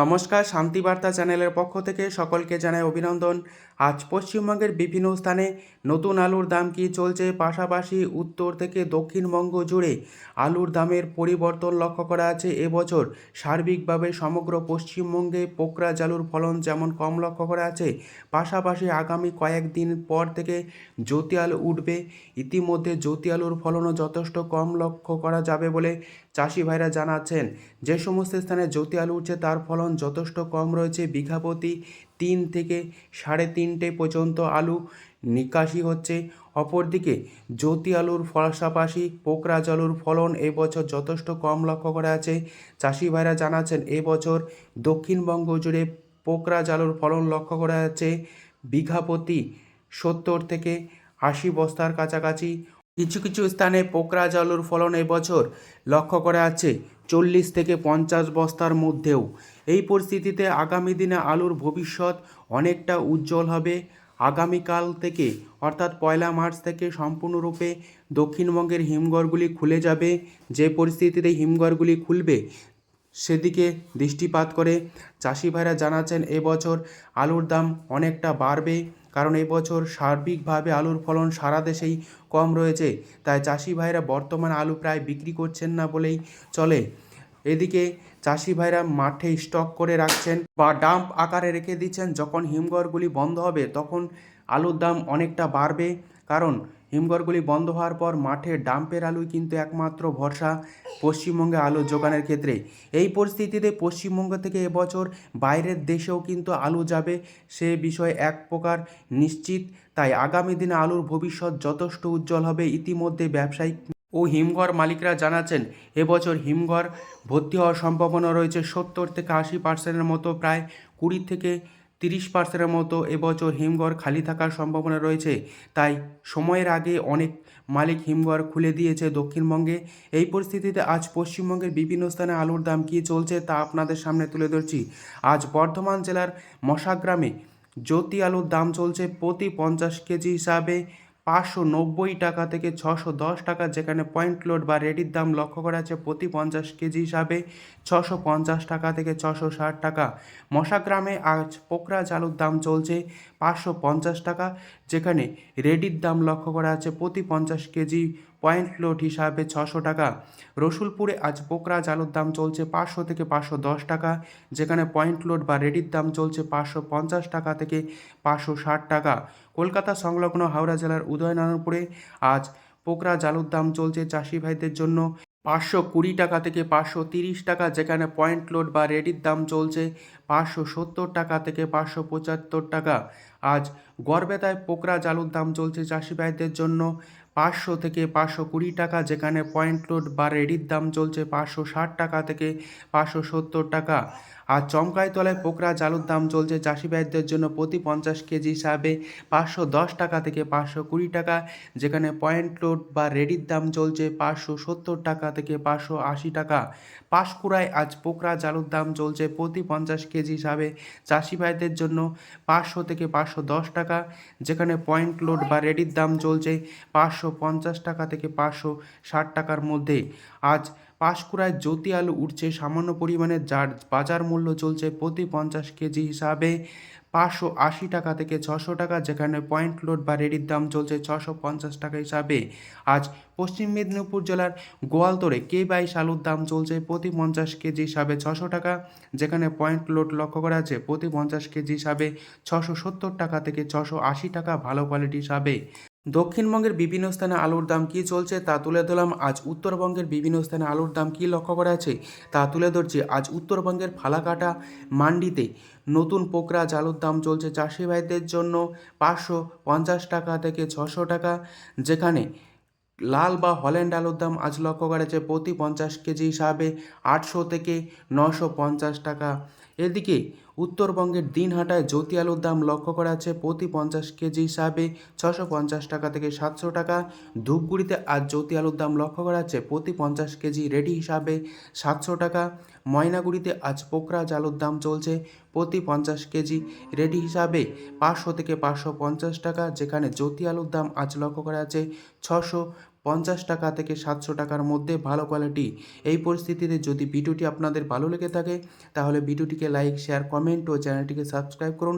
নমস্কার, শান্তিবার্তা চ্যানেলের পক্ষ থেকে সকলকে জানাই অভিনন্দন। আজ পশ্চিমবঙ্গের বিভিন্ন স্থানে নতুন আলুর দাম কী চলছে? পাশাপাশি উত্তর থেকে দক্ষিণবঙ্গ জুড়ে আলুর দামের পরিবর্তন লক্ষ্য করা আছে। এবছর সার্বিকভাবে সমগ্র পশ্চিমবঙ্গে পোকরা জালুর ফলন যেমন কম লক্ষ্য করা আছে, পাশাপাশি আগামী কয়েকদিন পর থেকে জ্যোতি আলু উঠবে। ইতিমধ্যে জ্যোতি আলুর ফলনও যথেষ্ট কম লক্ষ্য করা যাবে বলে চাষি ভাইরা জানাচ্ছেন। যে সমস্ত স্থানে জ্যোতি আলু উঠছে তার ফলন যথেষ্ট কম রয়েছে। বিঘাপতি তিন থেকে সাড়ে তিনটে পর্যন্ত আলু নিকাশি হচ্ছে। অপরদিকে জ্যোতি আলুর পাশাপাশি পোকরাজ আলুর ফলন এবছর যথেষ্ট কম লক্ষ্য করা আছে চাষি ভাইরা জানাচ্ছেন এবছর দক্ষিণবঙ্গ জুড়ে পোকরাজ আলুর ফলন লক্ষ্য করা যাচ্ছে। বিঘাপতি সত্তর থেকে আশি বস্তার কাছাকাছি। কিছু কিছু স্থানে পোকরাজ আলুর ফলন এবছর লক্ষ্য করা যাচ্ছে। চল্লিশ থেকে পঞ্চাশ বস্তার মধ্যেও। এই পরিস্থিতিতে আগামী দিনে আলুর ভবিষ্যৎ অনেকটা উজ্জ্বল হবে। আগামীকাল থেকে, অর্থাৎ পয়লা মার্চ থেকে সম্পূর্ণরূপে দক্ষিণবঙ্গের হিমঘরগুলি খুলে যাবে। যে পরিস্থিতিতে হিমঘরগুলি খুলবে, সেদিকে দৃষ্টিপাত করে। চাষি ভাইরা জানাচ্ছেন এবছর আলুর দাম অনেকটা বাড়বে। কারণ এবছর সার্বিকভাবে আলুর ফলন সারা দেশেই কম রয়েছে, তাই চাষি ভাইরা বর্তমানে আলু প্রায় বিক্রি করছেন না বলেই চলে। এদিকে চাষি ভাইরা মাঠে স্টক করে রাখছেন বা ডাম্প আকারে রেখে দিচ্ছেন, যখন হিমঘরগুলি বন্ধ হবে তখন আলুর দাম অনেকটা বাড়বে। কারণ হিমঘরগুলি বন্ধ হওয়ার পর মাঠে ডাম্পের আলুই কিন্তু একমাত্র ভরসা পশ্চিমবঙ্গে আলু যোগানের ক্ষেত্রে। এই পরিস্থিতিতে পশ্চিমবঙ্গ থেকে এবছর বাইরের দেশেও কিন্তু আলু যাবে সে বিষয়ে এক প্রকার নিশ্চিত। তাই আগামী দিনে আলুর ভবিষ্যৎ যথেষ্ট উজ্জ্বল হবে ইতিমধ্যে ব্যবসায়িক ও হিমঘর মালিকরা জানাচ্ছেন, এবছর হিমঘর ভর্তি হওয়ার সম্ভাবনা রয়েছে সত্তর থেকে আশি পার্সেন্টের মতো, প্রায় কুড়ি থেকে তিরিশ পার্সেন্টের মতো এবছর হিমঘর খালি থাকার সম্ভাবনা রয়েছে। তাই সময়ের আগে অনেক মালিক হিমঘর খুলে দিয়েছে দক্ষিণবঙ্গে। এই পরিস্থিতিতে আজ পশ্চিমবঙ্গের বিভিন্ন স্থানে আলুর দাম কী চলছে তা আপনাদের সামনে তুলে ধরছি। আজ বর্ধমান জেলার মশাগ্রামে জ্যোতি আলুর দাম চলছে প্রতি পঞ্চাশ কেজি হিসাবে। পাঁচশো নব্বই টাকা থেকে ছশো দশ টাকা যেখানে পয়েন্ট লোড বা রেডির দাম লক্ষ্য করা আছে প্রতি পঞ্চাশ কেজি হিসাবে ছশো পঞ্চাশ টাকা থেকে ছশো ষাট টাকা। মশাগ্রামে আজ পোকরা চালুর দাম চলছে পাঁচশো পঞ্চাশ টাকা যেখানে রেডির দাম লক্ষ্য করা আছে প্রতি পঞ্চাশ কেজি পয়েন্ট লোড হিসাবে ছশো টাকা। রসুলপুরে আজ পোকরা চালুর দাম চলছে পাঁচশো থেকে পাঁচশো দশ টাকা যেখানে পয়েন্ট লোড বা রেডির দাম চলছে পাঁচশো পঞ্চাশ টাকা থেকে পাঁচশো ষাট টাকা। কলকাতা সংলগ্ন হাওড়া জেলার উদয়নারায়ণপুরে আজ পোকরা জালুর দাম চলছে চাষি ভাইদের জন্য পাঁচশো কুড়ি টাকা থেকে পাঁচশো তিরিশ টাকা, যেখানে পয়েন্ট লোড বা রেডির দাম চলছে পাঁচশো সত্তর টাকা থেকে পাঁচশো পঁচাত্তর টাকা। আজ গড়বেতায় পোকরা জালুর দাম চলছে চাষি ভাইদের জন্য পাঁচশো থেকে পাঁচশো কুড়ি টাকা, যেখানে পয়েন্ট লোড বা রেডির দাম চলছে পাঁচশো ষাট টাকা থেকে পাঁচশো সত্তর টাকা। আর চমকাইতলায় পোকরা জালুর দাম চলছে চাষি ভাইদের জন্য প্রতি পঞ্চাশ কেজি হিসাবে পাঁচশো দশ টাকা থেকে পাঁচশো কুড়ি টাকা, যেখানে পয়েন্ট লোড বা রেডির দাম চলছে পাঁচশো সত্তর টাকা থেকে পাঁচশো আশি টাকা। পাঁশকুড়ায় আজ পোকরা জালুর দাম চলছে প্রতি পঞ্চাশ কেজি হিসাবে চাষি ভাইদের জন্য পাঁচশো থেকে পাঁচশো দশ টাকা, যেখানে পয়েন্ট লোড বা রেডির দাম চলছে পাঁচশো পঞ্চাশ টাকা থেকে পাঁচশো ষাট টাকার মধ্যে। আজ পাঁশকুড়ায় জ্যোতি আলু উঠছে সামান্য পরিমাণে, যার বাজার মূল্য চলছে প্রতি পঞ্চাশ কেজি হিসাবে পাঁচশো আশি টাকা থেকে ছশো টাকা, যেখানে পয়েন্ট লোড বা রেডির দাম চলছে ছশো পঞ্চাশ টাকা হিসাবে। আজ পশ্চিম মেদিনীপুর জেলার গোয়ালতরে কে বাইশ আলুর দাম চলছে প্রতি পঞ্চাশ কেজি হিসাবে ছশো টাকা, যেখানে পয়েন্ট লোড লক্ষ্য করা আছে প্রতি পঞ্চাশ কেজি হিসাবে ছশো সত্তর টাকা থেকে ছশো আশি টাকা ভালো কোয়ালিটি হিসাবে। দক্ষিণবঙ্গের বিভিন্ন স্থানে আলুর দাম কী চলছে তা তুলে ধরলাম। আজ উত্তরবঙ্গের বিভিন্ন স্থানে আলুর দাম কী লক্ষ্য করা আছে তা তুলে ধরছি। আজ উত্তরবঙ্গের ফালাকাটা মান্ডিতে নতুন পোকরাজ আলুর দাম চলছে চাষি ভাইদের জন্য পাঁচশো পঞ্চাশ টাকা থেকে ছশো টাকা, যেখানে লাল বা হল্যান্ড আলুর দাম আজ লক্ষ্য করা আছে প্রতি পঞ্চাশ কেজি হিসাবে আটশো থেকে নশো পঞ্চাশ টাকা। এদিকে উত্তরবঙ্গের দিনহাটায় জ্যোতি আলুর দাম লক্ষ্য করা আছে প্রতি পঞ্চাশ কেজি হিসাবে ছশো পঞ্চাশ টাকা থেকে সাতশো টাকা। ধূপগুড়িতে আজ জ্যোতি আলুর দাম লক্ষ্য করা আছে প্রতি পঞ্চাশ কেজি রেডি হিসাবে সাতশো টাকা। ময়নাগুড়িতে আজ পোকরা আলুর দাম চলছে। প্রতি পঞ্চাশ কেজি রেডি হিসাবে পাঁচশো থেকে পাঁচশো পঞ্চাশ টাকা। যেখানে জ্যোতি আলুর দাম আজ লক্ষ্য করা আছে ছশো পঞ্চাশ টাকা থেকে সাতশো টাকার মধ্যে ভালো কোয়ালিটি এই পরিস্থিতিতে যদি ভিডিওটি আপনাদের ভালো লেগে থাকে, তাহলে ভিডিওটিকে লাইক শেয়ার কমেন্ট ও চ্যানেলটিকে সাবস্ক্রাইব করুন।